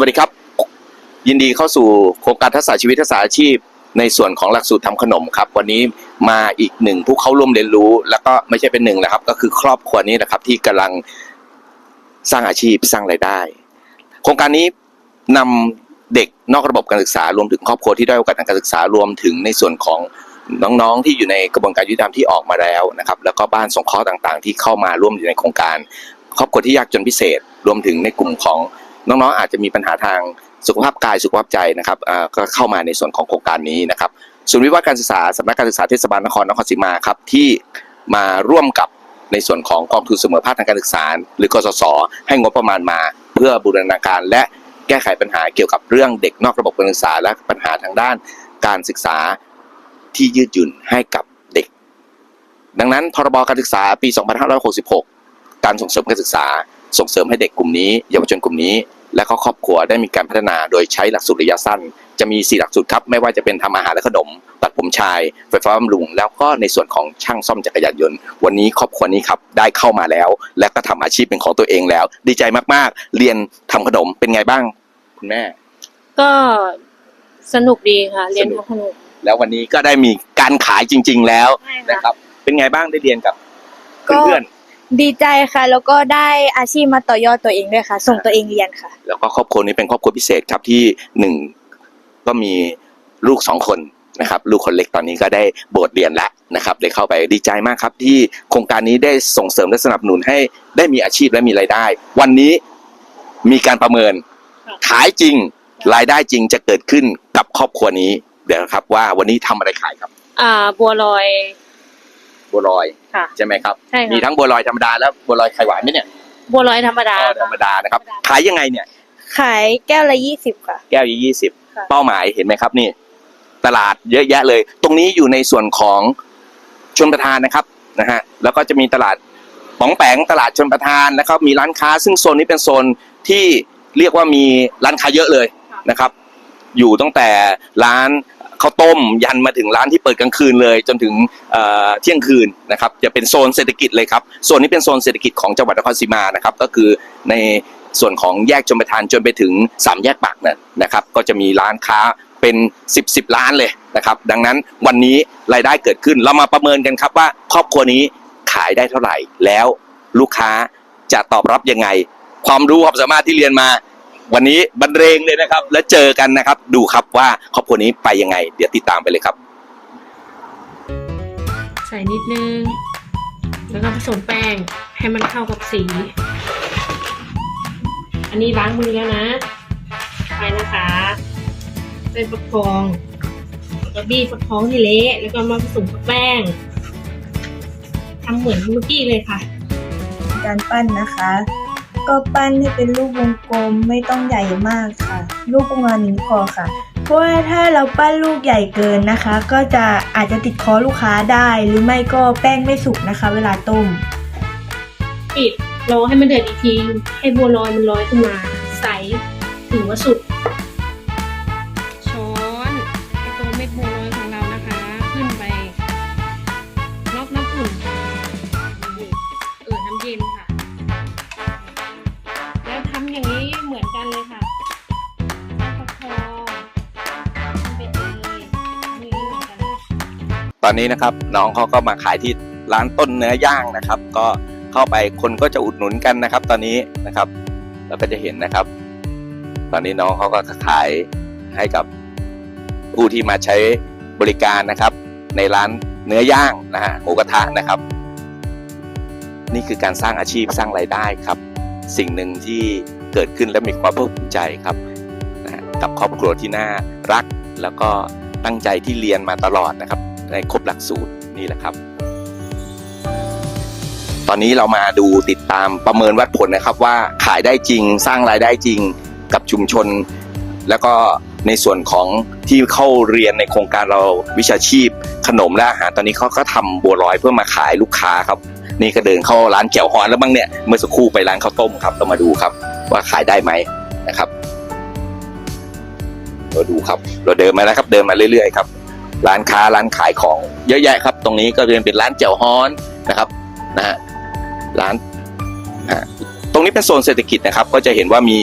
วัสดีครับ ยินดีเข้าสู่โครงการทักษะชีวิตทักษะอาชีพ ในส่วนของหลักสูตรทำขนมครับ วันนี้มาอีกหนึ่งผู้เข้าร่วมเรียนรู้ แล้วก็ไม่ใช่เป็นหนึ่งนะครับ ก็คือครอบครัวนี้นะครับที่กำลังสร้างอาชีพสร้างรายได้ โครงการนี้นำเด็กนอกระบบการศึกษารวมถึงครอบครัวที่ได้โอกาสทางการศึกษารวมถึงในส่วนของน้องๆ ที่อยู่ในกระบวนการยุติธรรมที่ออกมาแล้วนะครับ แล้วก็บ้านสงเคราะห์ต่างๆ ที่เข้ามาร่วมอยู่ในโครงการ ครอบครัวที่ยากจนพิเศษ รวมถึงในกลุ่มของ น้องๆอาจจะมีปัญหาทางสุขภาพกายสุขภาพใจนะครับก็เข้ามาในส่วนของโครงการนี้นะครับศูนย์วิวัฒน์การศึกษาสำนักการศึกษาเทศบาลนครนครศรีมาครับที่มาร่วมกับในส่วนของกองทุนเสมอภาคทางการศึกษา หรือกสศให้งบประมาณมา เพื่อบูรณาการและแก้ไขปัญหาเกี่ยวกับเรื่องเด็กนอกระบบการศึกษา และปัญหาทางด้านการศึกษาที่ยืดหยุ่นให้กับเด็ก ดังนั้นพรบการศึกษาปี 2566 การส่งเสริมการศึกษา ส่งเสริมให้เด็กกลุ่มนี้เยาวชนกลุ่มนี้ และก็ครอบครัวได้มีการพัฒนาโดยใช้หลักสูตรระยะสั้น จะมี 4 หลักสูตรครับ ไม่ว่าจะเป็นทำอาหารและขนม ตัดผมชาย ไฟฟ้าบำรุง แล้วก็ในส่วนของช่างซ่อมจักรยานยนต์ วันนี้ครอบครัวนี้ครับได้เข้ามาแล้ว และก็ทำอาชีพเป็นของตัวเองแล้ว ดีใจมากๆ เรียนทำขนมเป็นไงบ้าง คุณแม่ ก็สนุกดีค่ะ เรียนทำขนมแล้ววันนี้ก็ได้มีการขายจริง ๆ แล้วใช่นะคค่ะรับ เป็นไงบ้างได้เรียนกับก็เพื่อน ดีใจค่ะ แล้วก็ได้อาชีพมาต่อยอดตัวเองด้วยค่ะ ส่งตัวเองเรียนค่ะๆแล้วก็ครอบครัวนี้เป็นครอบครัวพิเศษครับที่หนึ่งก็มีลูกสองคนนะครับลูกคนเล็กตอนนี้ก็ได้โบทเรียนแล้วนะครับได้เข้าไปดีใจมากครับ ที่โครงการนี้ได้ส่งเสริมและสนับสนุนให้ได้มีอาชีพและมีรายได้ วันนี้มีการประเมินขายจริงรายได้จริงจะเกิดขึ้นกับครอบครัวนี้เดี๋ยวนะครับว่าวันนี้ทำอะไรขายครับ อ่าบัวลอย บัวลอยค่ะ ใช่ไหมครับ ใช่ค่ะ มีทั้งบัวลอยธรรมดาและบัวลอยไข่หวานไหมเนี่ยบัวลอยธรรมดา อ๋อธรรมดานะครับขายยังไงเนี่ย ขายแก้วละยี่สิบค่ะ แก้วยี่สิบค่ะ เป้าหมายเห็นไหมครับนี่ ตลาดเยอะแยะเลย ตรงนี้อยู่ในส่วนของชนประทานนะครับนะฮะแล้วก็จะมีตลาดป๋องแปงตลาดชนประทานนะครับมีร้านค้า ซึ่งโซนนี้เป็นโซนที่เรียกว่ามีร้านค้าเยอะเลยนะครับ อยู่ตั้งแต่ร้าน ข้าวต้มยันมาถึงร้านที่เปิดกลางคืนเลย จนถึงเที่ยงคืนนะครับจะเป็นโซนเศรษฐกิจเลยครับโซนนี้เป็นโซนเศรษฐกิจของจังหวัดนครศรีมานะครับก็คือในส่วนของแยกชมประทานจนไปถึงสามแยกปากนั่นนะครับก็จะมีร้านค้าเป็น 10บสล้านเลยนะครับดังนั้นวันนี้รายได้เกิดขึ้นเรามาประเมินกันครับว่าครอบครัวนี้ขายได้เท่าไหร่ แล้วลูกค้าจะตอบรับยังไง ความรู้ความสามารถที่เรียนมา วันนี้บรรเลงเลยนะครับ แล้วเจอกันนะครับ ดูครับว่าครอบครัวนี้ไปยังไง เดี๋ยวติดตามไปเลยครับ ใส่นิดนึง แล้วก็ผสมแป้งให้มันเข้ากับสี อันนี้ล้างมือแล้วนะไปนะคะเป็นฟักทองแล้วก็บี้ฟักทองให้เละแล้วก็มาผสมกับแป้งทำเหมือนเมื่อกี้เลยค่ะ การปั้นนะคะ ก็ปั้นให้เป็นรูปวงกลมไม่ต้องใหญ่มากค่ะ รูปประมาณนี้พอค่ะ เพราะว่าถ้าเราปั้นลูกใหญ่เกินนะคะ ก็จะอาจจะติดคอลูกค้าได้หรือไม่ก็แป้งไม่สุกนะคะ เวลาต้ม ปิดรอให้มันเดือดอีกทีให้บัวลอยมันลอยขึ้นมา ใสถึงว่าสุด อนนี้นะครับน้องเขาก็มาขายที่ร้านต้นเนื้อย่างนะครับ ก็เข้าไปคนก็จะอุดหนุนกันนะครับ ตอนนี้นะครับเราก็จะเห็นนะครับ ตอนนี้น้องเขาก็ขายให้กับผู้ที่มาใช้บริการนะครับ ในร้านเนื้อย่างนะฮะหมูกระทะนะครับ นี่คือการสร้างอาชีพสร้างรายได้ครับ สิ่งหนึ่งที่เกิดขึ้นและมีความภาคภูมิใจครับนะฮะกับครอบครัวที่น่ารักแล้วก็ตั้งใจที่เรียนมาตลอดนะครับ ในครบหลักสูตรนี่แหละครับ ตอนนี้เรามาดูติดตามประเมินวัดผลนะครับว่าขายได้จริงสร้างรายได้จริงกับชุมชน แล้วก็ในส่วนของที่เข้าเรียนในโครงการเราวิชาชีพ ขนมและอาหารตอนนี้เขาก็ทำบัวลอยเพื่อมาขายลูกค้าครับ นี่ก็เดินเข้าร้านแก้วฮอนแล้วบ้างเนี่ยเมื่อสักครู่ไปร้านข้าวต้มครับเรามาดูครับ ว่าขายได้ไหมนะครับเราดูครับ เราเดินมาแล้วครับเดินมาเรื่อยๆครับ ร้านค้าร้านขายของเยอะแยะครับ ตรงนี้ก็จะเป็นร้านแจ่วฮ้อนนะครับนะฮะร้านนะฮะตรงนี้เป็นโซนเศรษฐกิจนะครับ ก็จะเห็นว่ามี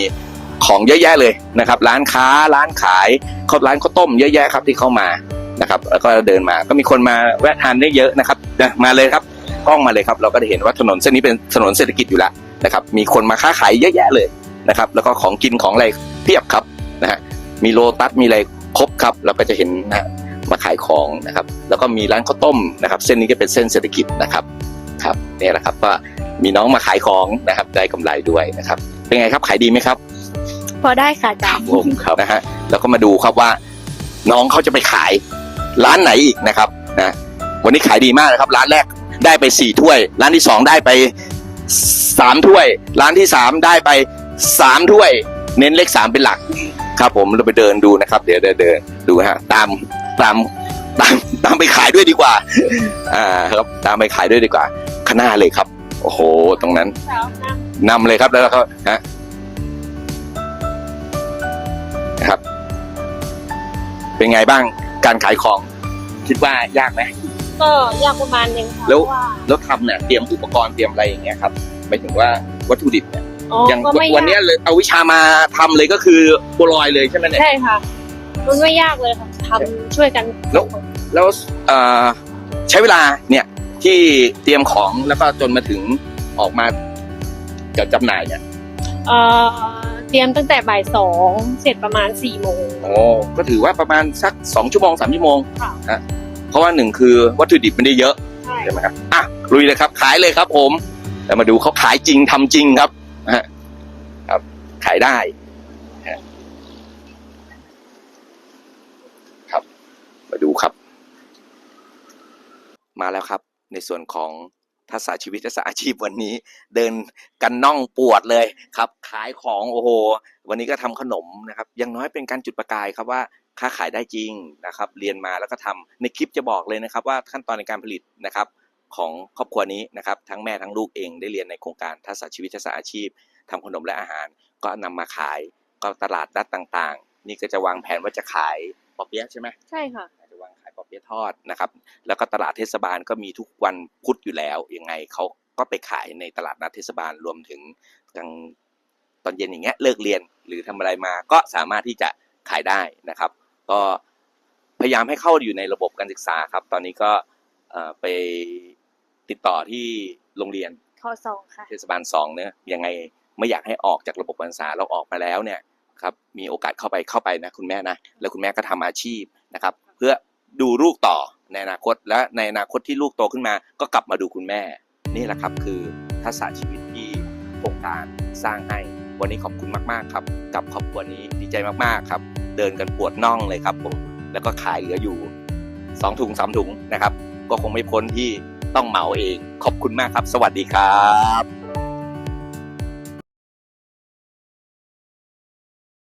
ของเยอะแยะเลยนะครับ ร้านค้าร้านขายเขาร้านข้าวต้มเยอะแยะครับที่เข้ามานะครับ แล้วก็เดินมาก็มีคนมาแวะทานได้เยอะนะครับนะมาเลยครับกล้องมาเลยครับเราก็ได้เห็นว่าถนนเส้นนี้เป็นถนนเศรษฐกิจอยู่แล้วนะครับ มีคนมาค้าขายเยอะแยะเลยนะครับ แล้วก็ของกินของอะไรเพียบครับนะฮะมีโลตัสมีอะไรครบครับ เราก็จะเห็นนะ มาขายของนะครับ แล้วก็มีร้านข้าวต้มนะครับ เส้นนี้ก็เป็นเส้นเศรษฐกิจนะครับครับเนี่ยแหละครับก็มีน้องมาขายของนะครับได้กำไรด้วยนะครับ เป็นไงครับขายดีไหมครับ พอได้ค่ะอาจารย์ผมครับนะฮะแล้วก็มาดูครับว่า น้องเขาจะไปขายร้านไหนอีกนะครับนะวันนี้ขายดีมากนะครับ ร้านแรกได้ไปสี่ถ้วย ร้านที่สองได้ไปสามถ้วย ร้านที่สามได้ไปสามถ้วย เน้นเลขสามเป็นหลัก ครับผมเราไปเดินดูนะครับ เดี๋ยวเดินเดินดูฮะตามตามตามตามไปขายด้วยดีกว่า อ่าครับตามไปขายด้วยดีกว่าข้างหน้าเลยครับ โอ้โห ตรงนั้นสาวน้นำเลยครับแล้วก็ฮะนะครับ เป็นไงบ้างการขายของ คิดว่ายากไหมำก็ยากประมาณหนึงค่ะแล้วเพราะว่าแล้วทำเนี่ยเตรียมอุปกรณ์เตรียมอะไรอย่างเงี้ยครับหมายถึงว่าวัตถุดิบเนี่ย อ๋ออย่างก็ไม่วันเนี้ยากยเลยเอาวิชามาทำเลยก็คือบัวลอยเลยใช่ไหมเนี่ย ใช่ค่ะ มันไม่ยากเลยค่ะทำช่วยกันแล้ว แล้วเอ่อใช้เวลาเนี่ยที่เตรียมของแล้วก็จนมาถึงออกมาจะจำหน่ายเนี่ยเอ่อเตรียมตั้งแต่บ่ายสองเสร็จประมาณสี่โมง โอ้ก็ถือว่าประมาณสักสองชั่วโมงสามชั่วโมงค่ะ นะเพราะว่าหนึ่งคือวัตถุดิบไม่ได้เยอะใช่ ใช่ไหมครับอะลุยเลยครับ ขายเลยครับผมแล้วมาดูเขาขายจริงทำจริงครับ นะฮะครับ ขายได้ครับ มาดูครับ มาแล้วครับ ในส่วนของทักษะชีวิตทักษะอาชีพวันนี้ เดินกันน่องปวดเลยครับ ขายของโอ้โห วันนี้ก็ทำขนมนะครับอยังน้อยเป็นการจุดประกายครับว่าค้าขายได้จริงนะครับ เรียนมาแล้วก็ทำในคลิปจะบอกเลยนะครับ ว่าขั้นตอนในการผลิตนะครับ ของครอบครัวนี้นะครับทั้งแม่ทั้งลูกเองได้เรียนในโครงการทักษะชีวิตทักษะอาชีพทำขนมและอาหาร ก็นำมาขายก็ตลาดนัดต่างๆ นี่ก็จะวางแผนว่าจะขายปอเปี๊ยะใช่ไหมใช่ค่ะจะวางขายปอเปี๊ยะทอดนะครับแล้วก็ตลาดเทศบาลก็มีทุกวันพุธอยู่แล้วยังไงเขาก็ไปขายในตลาดนัดเทศบาลรวมถึงกลางตอนเย็นอย่างเงี้ยเลิกเรียนหรือทำอะไรมาก็สามารถที่จะขายได้นะครับ ก็พยายามให้เข้าอยู่ในระบบการศึกษาครับ ตอนนี้ก็เอ่อไป ติดต่อที่โรงเรียนทอสองค่ะเทศบาลสองเนี่ยยังไงไม่อยากให้ออกจากระบบการศึกษาเราออกมาแล้วเนี่ยครับมีโอกาสเข้าไปเข้าไปนะคุณแม่นะแล้วคุณแม่ก็ทำอาชีพนะครับ เพื่อดูลูกต่อในอนาคตและในอนาคตที่ลูกโตขึ้นมา ก็กลับมาดูคุณแม่ นี่แหละครับคือทักษะชีวิตที่โครงการสร้างให้ วันนี้ขอบคุณมากๆครับ กับครอบครัวนี้ดีใจมากๆครับ เดินกันปวดน่องเลยครับผมแล้วก็ขายเหลืออยู่สองถุงสามถุงนะครับ ก็คงไม่พ้นที่ ต้องเหมาเอง ขอบคุณมากครับ สวัสดีครับ